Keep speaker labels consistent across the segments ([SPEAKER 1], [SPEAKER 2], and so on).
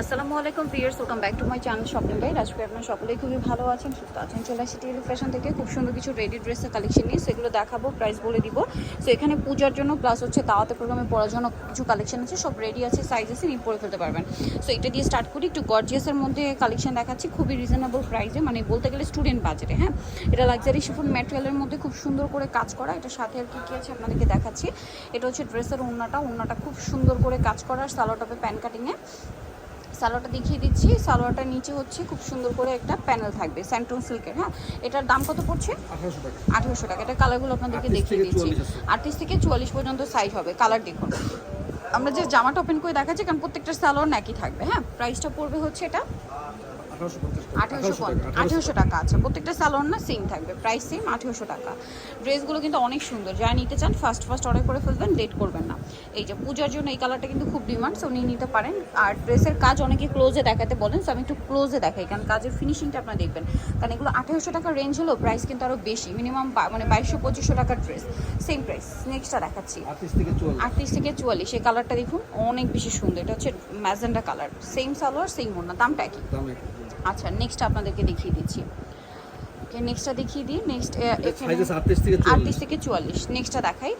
[SPEAKER 1] আসসালামু আলাইকুম viewers welcome back to my channel shopping guide আজকে আপনার সকলেই খুবই ভালো আছেন, সুস্থ আছেন, চলে আসি টিএল ফ্যাশন থেকে। খুব সুন্দর কিছু রেডি ড্রেসের কালেকশন নিয়ে, সেগুলো দেখাবো প্রাইস বলে দিব। সো এখানে পূজার জন্য প্লাস হচ্ছে দাওয়াতে প্রোগ্রামে পড়ার জন্য কিছু কালেকশন আছে, সব রেডি আছে সাইজ আছে নিয়ে পরে ফেলতে পারবেন। সো এটা দিয়ে স্টার্ট করি, একটু গর্জিয়াসের মধ্যে কালেকশন দেখাচ্ছি, খুবই রিজনেবল প্রাইসে মানে বলতে গেলে স্টুডেন্ট বাজেটে হ্যাঁ? এটা লাক্সারি শিফন ম্যাটেরিয়ালের মধ্যে খুব সুন্দর করে কাজ করা এটা সাথে আর কি কী আছে আপনাদেরকে দেখাচ্ছি। এটা হচ্ছে ড্রেসের ওড়নাটা ওড়নাটা খুব সুন্দর করে কাজ করা, আর সালোয়ারটাপে প্যান কাটিংয়ে সালোয়ারটা দেখিয়ে দিচ্ছি। সালোয়ারটার নিচে হচ্ছে খুব সুন্দর করে একটা প্যানেল থাকবে স্যান্টন সিল্কের হ্যাঁ? এটার দাম কত পড়ছে?
[SPEAKER 2] আঠারোশো টাকা।
[SPEAKER 1] এটা কালারগুলো আপনাদেরকে দেখিয়ে দিচ্ছি।
[SPEAKER 2] 44
[SPEAKER 1] আটত্রিশ থেকে চুয়াল্লিশ পর্যন্ত সাইজ হবে কালার দেখুন। আমরা যে জামাটা ওপেন করে দেখাচ্ছি কারণ প্রত্যেকটা সালোয়ার একই থাকবে হ্যাঁ? প্রাইসটা পড়বে হচ্ছে এটা
[SPEAKER 2] আঠারোশো
[SPEAKER 1] টাকা। আছে প্রত্যেকটা স্যালোন না সেম থাকবে। প্রাইস সেম আঠেরোশো টাকা। ড্রেসগুলো কিন্তু অনেক সুন্দর। যারা নিতে চান ফার্স্ট ফার্স্ট অর্ডার করে ফেলবেন লেট করবেন না। এই যে পূজার জন্য এই কালারটা কিন্তু খুব ডিমান্ড সো নিয়ে নিতে পারেন। আর ড্রেসের কাজ অনেকে ক্লোজে দেখাতে বলেন সো আমি একটু ক্লোজে দেখাই কারণ কাজের ফিনিশিংটা আপনারা দেখবেন। কারণ এগুলো আঠেরোশো টাকা রেঞ্জ হলেও প্রাইস কিন্তু আরও বেশি। মিনিমাম মানে বাইশশো পঁচিশশো টাকার ড্রেস সেম প্রাইস নেক্সটটা দেখাচ্ছি।
[SPEAKER 2] আটত্রিশ থেকে চুয়াল্লিশ।
[SPEAKER 1] এই কালারটা দেখুন অনেক বেশি সুন্দর। এটা হচ্ছে magenta colour same salwar same ওড়না দামটা একই। আচ্ছা নেক্সট আপনাদেরকে দেখিয়ে দিচ্ছি। নেক্সটটা দেখিয়ে দিই। নেক্সট
[SPEAKER 2] সাইজ আটত্রিশ থেকে চুয়াল্লিশ।
[SPEAKER 1] নেক্সটটা দেখাই।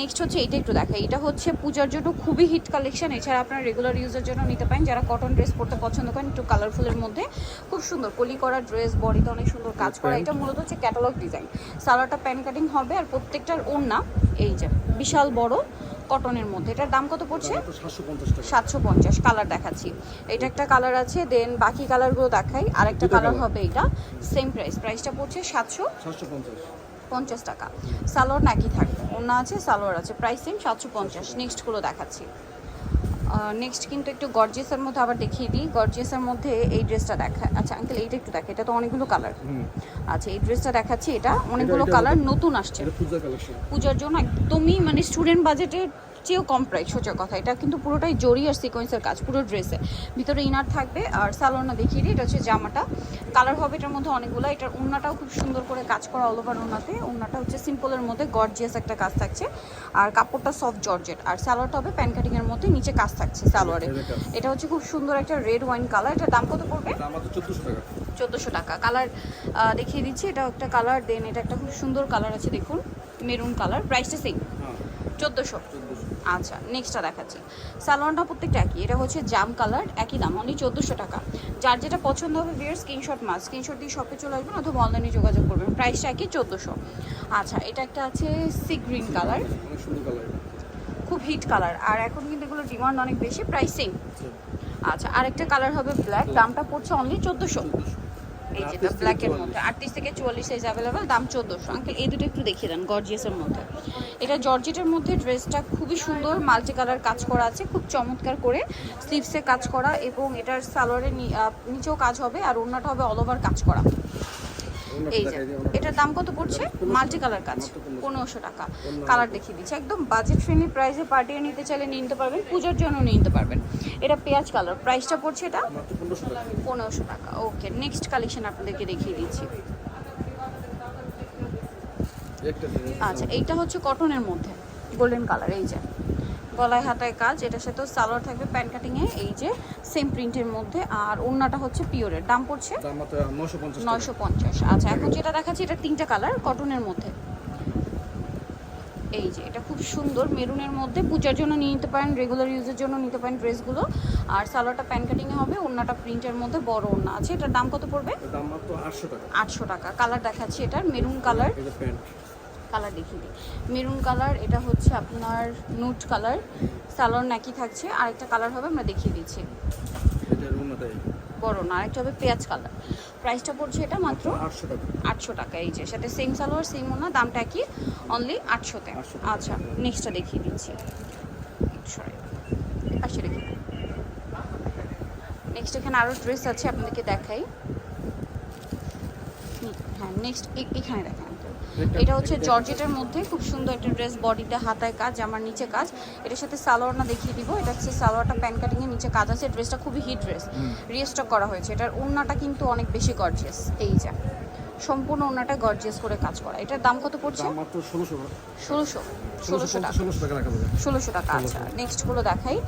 [SPEAKER 1] নেক্সট হচ্ছে এইটা একটু দেখাই। এটা হচ্ছে পূজার জন্য খুবই হিট কালেকশন এছাড়া আপনারা রেগুলার ইউজের জন্য নিতে পারেন। যারা কটন ড্রেস পরতে পছন্দ করেন একটু কালারফুলের মধ্যে। খুব সুন্দর। কলি করা ড্রেস বডিতে অনেক সুন্দর কাজ করা। এটা মূলত হচ্ছে ক্যাটালগ ডিজাইন সালোয়ারটা প্যান কাটিং হবে আর প্রত্যেকটার ওড়না এই যে বিশাল বড়। কটনের মধ্যে। এটার দাম কত পড়ছে?
[SPEAKER 2] সাতশো পঞ্চাশ
[SPEAKER 1] কালার দেখাচ্ছি। এটা একটা কালার আছে দেন বাকি কালারগুলো দেখাই। আর একটা কালার হবে এটা সেম প্রাইস প্রাইসটা পড়ছে সাতশো
[SPEAKER 2] পঞ্চাশ।
[SPEAKER 1] টাকা। সালোয়ার নাকি থাকবে। অন্য আছে সালোয়ার আছে প্রাইস সেম সাতশো পঞ্চাশ। নেক্সটগুলো দেখাচ্ছি। নেক্সট কিন্তু একটু গর্জিয়াসের মধ্যে আবার দেখিয়ে দিই। গর্জিয়াসের মধ্যে এই ড্রেসটা দেখা আচ্ছা আঙ্কেল এইটা একটু দেখে এটা তো অনেকগুলো কালার আচ্ছা এই ড্রেসটা দেখাচ্ছি এটা অনেকগুলো কালার নতুন আসছে। পূজার জন্য একদমই মানে স্টুডেন্ট বাজেটের চেয়েও কম প্রাইস সোজা কথা। এটা কিন্তু পুরোটাই জরি আর সিকোয়েন্সের কাজ পুরো ড্রেসে ভিতরে ইনার থাকবে আর সালোয়ারটা দেখিয়ে দিই এটা হচ্ছে জামাটা। কালার হবে এটার মধ্যে অনেকগুলো এটার ওড়নাটাও খুব সুন্দর করে কাজ করা অল ওভার ওড়নাতে। ওড়নাটা হচ্ছে সিম্পলের মধ্যে গর্জিয়াস একটা কাজ থাকছে। আর কাপড়টা সফট জর্জেট আর সালোয়ারটা হবে প্যান কাটিংয়ের মধ্যে নিচে কাজ থাকছে সালোয়ারে। এটা হচ্ছে খুব সুন্দর একটা রেড ওয়াইন কালার এটার দাম কত পড়বে?
[SPEAKER 2] চোদ্দোশো টাকা।
[SPEAKER 1] কালার দেখিয়ে দিচ্ছি এটা একটা কালার দেন এটা একটা খুব সুন্দর কালার আছে দেখুন মেরুন কালার প্রাইসটা সেম চোদ্দোশো। আচ্ছা নেক্সটটা দেখাচ্ছি। স্যালোনটা প্রত্যেকটা একই এটা হচ্ছে জাম কালার একই দাম অনলি চোদ্দোশো টাকা। যার যেটা পছন্দ হবে বিয়ার স্ক্রিনশট মাস স্ক্রিনশট দিয়ে শপে চলে আসবেন অথবা অনলাইনে যোগাযোগ করবেন। প্রাইসটা একই চোদ্দোশো। আচ্ছা এটা একটা আছে সি গ্রিন কালার খুব হিট কালার আর এখন কিন্তু এগুলো ডিমান্ড অনেক বেশি প্রাইস সেম আচ্ছা। আরেকটা কালার হবে ব্ল্যাক দামটা পড়ছে অনলি চোদ্দোশো। এই যেটা ব্ল্যাকের মধ্যে আটত্রিশ থেকে চুয়াল্লিশ সাইজ অ্যাভেলেবেল দাম চোদ্দোশো। আঙ্কেল এই দুটো একটু দেখিয়ে দেন গর্জিয়াসের মধ্যে। এটা জর্জেটের মধ্যে ড্রেসটা খুবই সুন্দর মাল্টি কালার কাজ করা আছে খুব চমৎকার করে। স্লিভসে কাজ করা এবং এটার সালোয়ারের নিচেও কাজ হবে আর অন্যটা হবে অল ওভার কাজ করা। এই যে এটার দাম কত পড়ছে? মাল্টি কালার কাজ পনেরোশো টাকা। কালার দেখিয়ে দিচ্ছে। একদম বাজেট ফ্রেন্ডলি প্রাইসে পার্টিয়ে নিতে চাইলে নিয়ে নিতে পারবেন পুজোর জন্য নিয়ে নিতে পারবেন। এটা পেঁয়াজ কালার প্রাইসটা পড়ছে এটা?
[SPEAKER 2] পনেরোশো টাকা।
[SPEAKER 1] ওকে নেক্সট কালেকশন আপনাদেরকে দেখিয়ে দিচ্ছি। আচ্ছা এইটা হচ্ছে কটনের মধ্যে গোল্ডেন কালার এই যে। গলায় হাতায় কাজ এটার সাথে সালোয়ার থাকবে প্যান্ট কাটিংয়ে এই যে সেম প্রিন্টের মধ্যে আর ওড়নাটা হচ্ছে পিওরের দাম পড়ছে। নয়শো পঞ্চাশ আচ্ছা এখন যেটা দেখাচ্ছি এটা তিনটা কালার কটনের মধ্যে। এই যে এটা খুব সুন্দর মেরুনের মধ্যে। পূজার জন্য নিয়ে নিতে পারেন রেগুলার ইউজের জন্য নিতে পারেন ড্রেসগুলো আর সালোয়ারটা প্যান কাটিংয়ে হবে ওড়নাটা প্রিন্টের মধ্যে বড় ওড়না আছে। এটার দাম কত পড়বে?
[SPEAKER 2] দাম মাত্র আটশো টাকা।
[SPEAKER 1] আটশো টাকা। কালার দেখাচ্ছি এটার মেরুন কালার কালার দেখিয়ে দিই। মেরুন কালার এটা হচ্ছে আপনার নুট কালার। সালোয়ার নাকি থাকছে। আর একটা কালার হবে আমরা দেখিয়ে দিচ্ছি। বড় না আরেকটা হবে পেঁয়াজ কালার। প্রাইসটা পড়ছে এটা মাত্র
[SPEAKER 2] আটশো টাকা।
[SPEAKER 1] আটশো টাকা এই যে সাথে সেম সালোয়ার সেম ওনা দামটা কি অনলি আটশোতে
[SPEAKER 2] 800
[SPEAKER 1] আচ্ছা নেক্সটটা দেখিয়ে দিচ্ছি। পাশে রেখে নেক্সট এখানে আরও ড্রেস আছে আপনাদেরকে দেখাই। হ্যাঁ নেক্সট এখানে দেখান
[SPEAKER 2] এটা-
[SPEAKER 1] হচ্ছে জর্জেটের মধ্যে খুব সুন্দর একটা ড্রেস বডিটা হাতায় কাজ জামার নিচে কাজ। এটার সাথে সালোয়ারটা দেখিয়ে দিব। এটা হচ্ছে সালোয়ারটা প্যান কাটিং এর নিচে কাজ আছে। ড্রেসটা খুবই হিট ড্রেস রিস্টক করা হয়েছে। এটার ওড়নাটা কিন্তু অনেক বেশি গর্জিয়াস এই যে। সম্পূর্ণ ওনাটা গর্জিয়াস করে কাজ করা। এটার দাম কত পড়ছে?
[SPEAKER 2] মাত্র ষোলোশো
[SPEAKER 1] ষোলোশো। ষোলোশো টাকা।
[SPEAKER 2] ষোলোশো টাকা রাখা যাবে।
[SPEAKER 1] ষোলোশো টাকা আচ্ছা। নেক্সটগুলো দেখাই।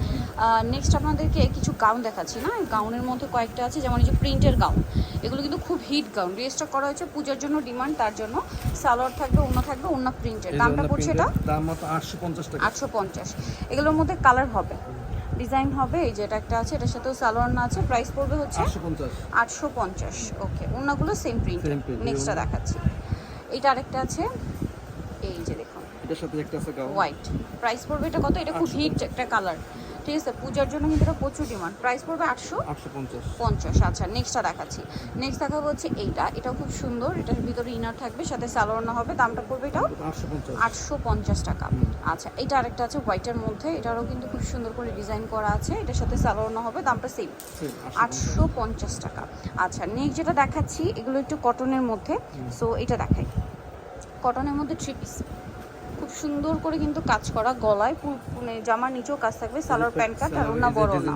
[SPEAKER 1] নেক্সট আপনাদেরকে কিছু গাউন দেখাচ্ছি না? গাউনের মধ্যে কয়েকটা আছে যেমন এই যে প্রিন্টের গাউন এগুলো কিন্তু খুব হিট গাউন রিস্টক করা হয়েছে পূজার জন্য ডিমান্ড তার জন্য সালোয়ার থাকবে অন্য থাকবে অন্য প্রিন্টের দামটা পড়ছে এটা?
[SPEAKER 2] দাম মাত্র আটশো পঞ্চাশ টাকা।
[SPEAKER 1] আটশো পঞ্চাশ। এগুলোর মধ্যে কালার হবে। ডিজাইন হবে এই যে এটা একটা আছে এটার সাথেও সালোয়ার না আছে প্রাইস পড়বে হচ্ছে
[SPEAKER 2] আটশো পঞ্চাশ।
[SPEAKER 1] ওকে অন্যগুলো সেম প্রিন্ট নেক্সটটা দেখাচ্ছি। এইটা আরেকটা আছে এই যে দেখুন।
[SPEAKER 2] এটার সাথে একটা আছে
[SPEAKER 1] হোয়াইট প্রাইস পড়বে এটা কত? এটা খুব হিট একটা কালার ঠিক আছে পূজার জন্য কিন্তু এটা প্রচুর ডিমান্ড প্রাইস পড়বে আটশো
[SPEAKER 2] পঞ্চাশ।
[SPEAKER 1] আচ্ছা নেক্সটটা দেখাচ্ছি। নেক্সট দেখাবো হচ্ছে এইটা। এটাও খুব সুন্দর। এটার ভিতরে ইনার থাকবে সাথে সালোয়ার হবে। দামটা পড়বে এটাও
[SPEAKER 2] আটশো পঞ্চাশ।
[SPEAKER 1] টাকা। আচ্ছা এটা আরেকটা আছে হোয়াইটের মধ্যে। এটারও কিন্তু খুব সুন্দর করে ডিজাইন করা আছে। এটার সাথে সালোয়ার না হবে দামটা সেম আটশো পঞ্চাশ। টাকা। আচ্ছা নেক্সট যেটা দেখাচ্ছি এগুলো একটু কটনের মধ্যে। সো এটা দেখাই। কটনের মধ্যে থ্রি পিস খুব সুন্দর করে কিন্তু কাজ করা গলায় মানে জামার নিচেও কাজ থাকবে সালোয়ার প্যান্ট কাট আর ওনা বড় না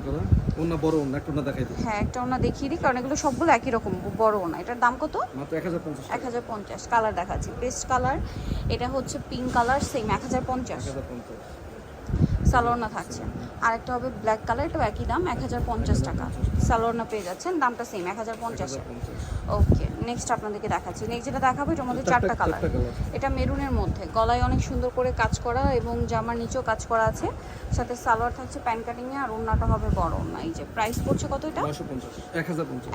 [SPEAKER 2] ওনা বড় ওনা একটা ওনা দেখাই দিই
[SPEAKER 1] হ্যাঁ একটা ওনা দেখিয়ে দিই কারণ এগুলো সবগুলো একই রকম বড় ওনা এটার দাম কত?
[SPEAKER 2] মাত্র এক হাজার পঞ্চাশ
[SPEAKER 1] এক হাজার পঞ্চাশ কালার দেখাচ্ছি পেস্ট কালার। এটা হচ্ছে পিঙ্ক কালার সেম এক হাজার পঞ্চাশ।
[SPEAKER 2] এক হাজার পঞ্চাশ।
[SPEAKER 1] সালোয়ারনা থাকছে। আরেকটা হবে ব্ল্যাক কালার এটাও একই দাম এক হাজার পঞ্চাশ টাকা। সালোয়ারনা পেয়ে যাচ্ছেন দামটা সেম এক হাজার
[SPEAKER 2] এক
[SPEAKER 1] পঞ্চাশে
[SPEAKER 2] হাজার পঞ্চাশ।
[SPEAKER 1] ওকে নেক্সট আপনাদেরকে দেখাচ্ছি। নেক্সট যেটা দেখাবো এটার মধ্যে চারটা কালার এটা মেরুনের মধ্যে। গলায় অনেক সুন্দর করে কাজ করা এবং জামার নিচেও কাজ করা আছে। সাথে সালোয়ার থাকছে প্যান্ট কাটিংয়ে আর ওড়নাটা হবে বড় ওড়না। এই যে প্রাইস পড়ছে কত এটা?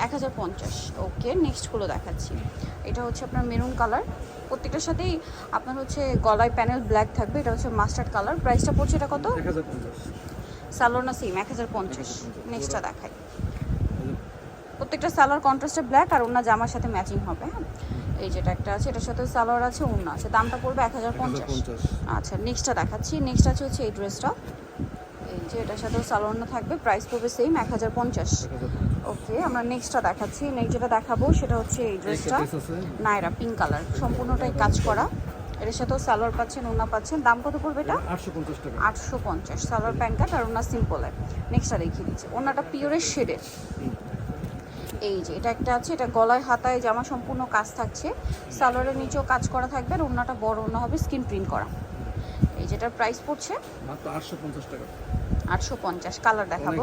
[SPEAKER 2] এক হাজার পঞ্চাশ।
[SPEAKER 1] ওকে নেক্সটগুলো দেখাচ্ছি। এটা হচ্ছে আপনার মেরুন কালার প্রত্যেকটার সাথেই আপনার হচ্ছে গলায় প্যানেল ব্ল্যাক থাকবে। এটা হচ্ছে মাস্টার্ড কালার প্রাইসটা পড়ছে এটা কত? সালোয়ার না সেম এক হাজার পঞ্চাশ।
[SPEAKER 2] 1050
[SPEAKER 1] নেক্সটটা দেখাই। প্রত্যেকটা সালোয়ার কন্ট্রাস্টে ব্ল্যাক আর ওনার জামার সাথে ম্যাচিং হবে হ্যাঁ? এই যেটা একটা আছে এটার সাথে সালোয়ার আছে ওনা আছে। দামটা পড়বে এক হাজার পঞ্চাশ। আচ্ছা নেক্সটটা দেখাচ্ছি। নেক্সট আছে হচ্ছে এই ড্রেসটা এই যে এটার সাথেও সালোয়ার না থাকবে প্রাইস পড়বে সেম এক হাজার পঞ্চাশ। ওকে আমরা নেক্সটটা দেখাচ্ছি। নেক্সট যেটা দেখাবো সেটা হচ্ছে এই ড্রেসটা নাইরা পিঙ্ক কালার সম্পূর্ণটাই কাজ করা। এর সাথেও সালোয়ার পাচ্ছেন ওনা পাচ্ছেন। দাম কত পড়বে এটা?
[SPEAKER 2] আটশো পঞ্চাশ টাকা।
[SPEAKER 1] আটশো পঞ্চাশ। সালোয়ার প্যান্ট কাট আর ওনা সিম্পলের নেক্সটটা দেখিয়ে দিচ্ছি। ওনাটা পিওরের শেডের এই যে এটা একটা আছে এটা গলায় হাতায় জামা সম্পূর্ণ কাজ থাকছে। সালোয়ারের নিচেও কাজ করা থাকবে আর ওনাটা বড় ওনা হবে স্কিন প্রিন্ট করা। এই যেটার প্রাইস পড়ছে?
[SPEAKER 2] মাত্র আটশো পঞ্চাশ টাকা।
[SPEAKER 1] আটশো পঞ্চাশ কালার দেখাবো।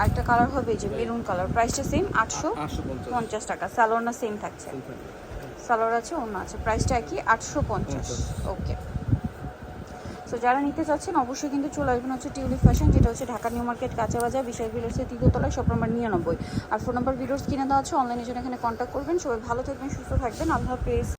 [SPEAKER 1] আরেকটা কালার হবে এই যে মেরুন কালার প্রাইসটা সেম আটশো
[SPEAKER 2] আটশো পঞ্চাশ।
[SPEAKER 1] পঞ্চাশ টাকা সালোয়ার না সেম থাকছে। সালোয়ার আছে অন্য আছে প্রাইসটা একই আটশো পঞ্চাশ। ওকে সো যারা নিতে চাচ্ছেন, অবশ্যই কিন্তু চলে আসবেন হচ্ছে টিউলিপ ফ্যাশন যেটা হচ্ছে ঢাকা নিউ মার্কেট কাঁচা বাজার বিশাল বিলসের তৃতীয়তলায় সব নম্বর নিরানব্বই। আর ফোন নম্বর ভিডিওস কিনে দেওয়া আছে অনলাইনে জন্য এখানে কন্ট্যাক্ট করবেন। সবাই ভালো থাকবেন, সুস্থ থাকবেন। আল্লাহ হাফেজ।